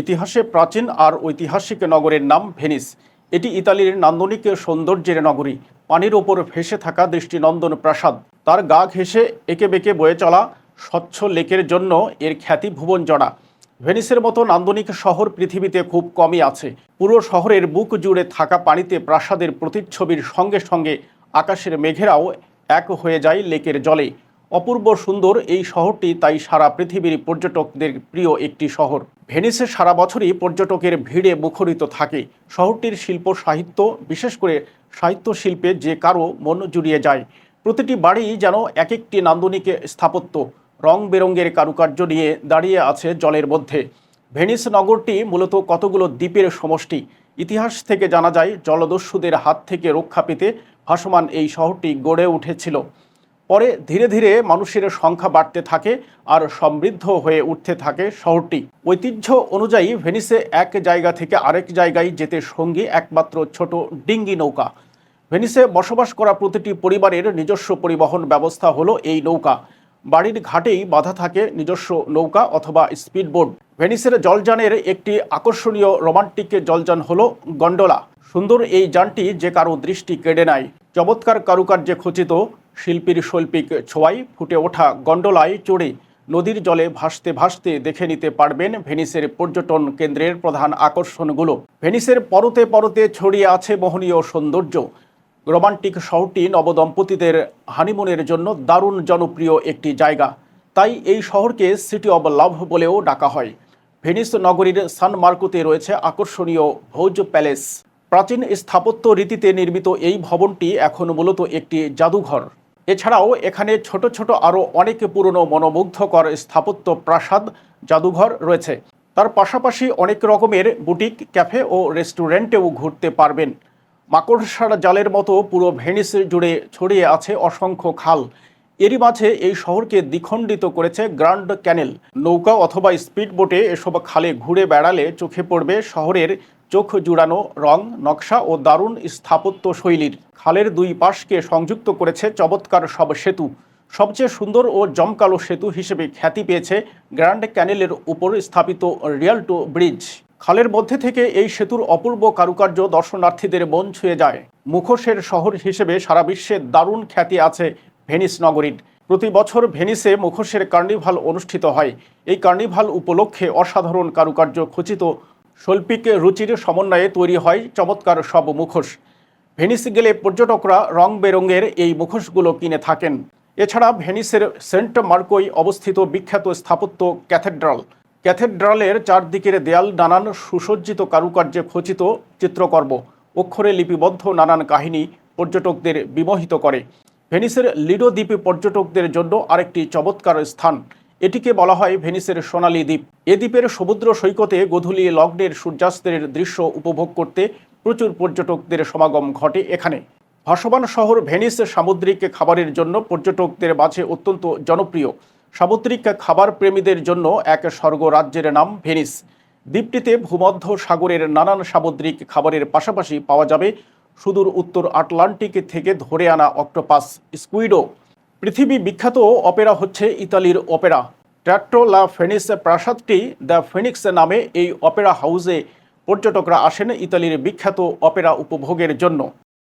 ইতিহাসে প্রাচীন আর ঐতিহাসিক নগরের নাম ভেনিস। এটি ইতালির নান্দনিক সৌন্দর্যের নগরী। পানির ওপর ভেসে থাকা দৃষ্টিনন্দন প্রাসাদ। তার গা ঘেঁষে এঁকে বেঁকে বয়ে চলা স্বচ্ছ লেকের জন্য এর খ্যাতি ভুবন জড়া ভেনিসের মতো নান্দনিক শহর পৃথিবীতে খুব কমই আছে। পুরো শহরের বুক জুড়ে থাকা পানিতে প্রাসাদের প্রতিচ্ছবির সঙ্গে সঙ্গে আকাশের মেঘেরাও এক হয়ে যায় লেকের জলে। অপূর্ব সুন্দর এই শহরটি তাই সারা পৃথিবীর পর্যটকদের প্রিয় একটি শহর। ভেনিসে সারা বছরই পর্যটকের ভিড়ে মুখরিত থাকে। শহরটির শিল্প সাহিত্য, বিশেষ করে সাহিত্য শিল্পে যে কারও মন জুড়িয়ে যায়। প্রতিটি বাড়ি যেন এক একটি নান্দনিক স্থাপত্য। রং বেরঙের কারুকার্য নিয়ে দাঁড়িয়ে আছে জলের মধ্যে। ভেনিস নগরটি মূলত কতগুলো দ্বীপের সমষ্টি। ইতিহাস থেকে জানা যায়, জলদস্যুদের হাত থেকে রক্ষা পেতে ভাসমান এই শহরটি গড়ে উঠেছিল। পরে ধীরে ধীরে মানুষের সংখ্যা বাড়তে থাকে আর সমৃদ্ধ হয়ে উঠতে থাকে শহরটি। ঐতিহ্য অনুযায়ী ভেনিসে এক জায়গা থেকে আরেক জায়গায় যেতে সঙ্গী একমাত্র ছোট ডিঙ্গি নৌকা। ভেনিসে বসবাস করা প্রতিটি পরিবারের নিজস্ব পরিবহন ব্যবস্থা হলো এই নৌকা। বাড়ির ঘাটেই বাধা থাকে নিজস্ব নৌকা অথবা স্পিডবোট। ভেনিসের জলযানের একটি আকর্ষণীয় রোমান্টিক জলযান হলো গন্ডোলা। সুন্দর এই যানটি যে কারও দৃষ্টি কেড়ে নেয়। চমৎকার কারুকার্যে খচিত শিল্পীর শৈল্পিক ছোঁয়ায় ফুটে ওঠা গন্ডোলায় চড়ে নদীর জলে ভাসতে ভাসতে দেখে নিতে পারবেন ভেনিসের পর্যটন কেন্দ্রের প্রধান আকর্ষণগুলো। ভেনিসের পরতে পরতে ছড়িয়ে আছে মোহনীয় সৌন্দর্য। রোমান্টিক শহরটি নবদম্পতিদের হানিমুনের জন্য দারুণ জনপ্রিয় একটি জায়গা। তাই এই শহরকে সিটি অব লাভ বলেও ডাকা হয়। ভেনিস নগরীর সান মার্কোতে রয়েছে আকর্ষণীয় ভোজ প্যালেস। প্রাচীন স্থাপত্য রীতিতে নির্মিত এই ভবনটি এখন মূলত একটি জাদুঘর। এছাড়াও এখানে ছোট ছোট আরও অনেক পুরনো মনোমুগ্ধকর স্থাপত্য প্রাসাদ, জাদুঘর রয়েছে। তার পাশাপাশি অনেক রকমের বুটিক, ক্যাফে ও রেস্টুরেন্টেও ঘুরতে পারবেন। মাকড়সার জালের মতো পুরো ভেনিস জুড়ে ছড়িয়ে আছে অসংখ্য খাল। এরই মাঝে এই শহরকে দ্বিখণ্ডিত করেছে গ্র্যান্ড ক্যানেল। নৌকা অথবা স্পিড বোটে এসব খালে ঘুরে বেড়ালে চোখে পড়বে শহরের চোখ জুড়ানো, রং, নকশা ও দারুণ স্থাপত্য শৈলীর খালের দুই পাশকে সংযুক্ত করেছে চমৎকার সব সেতু। সবচেয়ে সুন্দর ও জমকালো সেতু হিসেবে খ্যাতি পেয়েছে গ্র্যান্ড ক্যানেলের উপর স্থাপিত রিয়ালটো ব্রিজ। খালের মধ্যে থেকে এই সেতুর অপূর্ব কারুকার্য দর্শনার্থীদের মন ছুঁয়ে যায়। মুখোশের শহর হিসেবে সারা বিশ্বে দারুণ খ্যাতি আছে ভেনিস নগরীর। প্রতি বছর ভেনিসে মুখোশের কার্নিভাল অনুষ্ঠিত হয়। এই কার্নিভাল উপলক্ষে অসাধারণ কারুকার্য খচিত শৈল্পিক রুচির সমন্বয়ে তৈরি হয় চমৎকার সব মুখোশ। ভেনিস গেলে পর্যটকরা রং বেরঙের এই মুখোশগুলো কিনে থাকেন। এছাড়া ভেনিসের সেন্ট মার্কোই অবস্থিত বিখ্যাত স্থাপত্য ক্যাথেড্রাল। ক্যাথেড্রালের চারদিকের দেয়াল নানান সুসজ্জিত কারুকার্যে খচিত চিত্রকর্ম। অক্ষরে লিপিবদ্ধ নানান কাহিনী পর্যটকদের বিমোহিত করে। ভেনিসের লিডো দ্বীপে পর্যটকদের জন্য আরেকটি চমৎকার স্থান। এটিকে বলা হয় ভেনিসের সোনালী দ্বীপ। এ দ্বীপের সমুদ্র সৈকতে গধূলি লগ্নের সূর্যাস্তের দৃশ্য উপভোগ করতে প্রচুর পর্যটকদের সমাগম ঘটে এখানে। ভাসমান শহর ভেনিস সামুদ্রিক খাবারের জন্য পর্যটকদের মাঝে অত্যন্ত জনপ্রিয়। সামুদ্রিক খাবার প্রেমীদের জন্য এক স্বর্গ রাজ্যের নাম ভেনিস। দ্বীপটিতে ভূমধ্য সাগরের নানান সামুদ্রিক খাবারের পাশাপাশি পাওয়া যাবে সুদূর উত্তর আটলান্টিক থেকে ধরে আনা অক্টোপাস, স্কুইডো। পৃথিবী বিখ্যাত অপেরা হচ্ছে ইতালির অপেরা। ট্র্যাক্টো লা ফেনিস প্রাসাদটি দ্য ফেনিক্স নামে এই অপেরা হাউসে পর্যটকরা আসেন ইতালির বিখ্যাত অপেরা উপভোগের জন্য।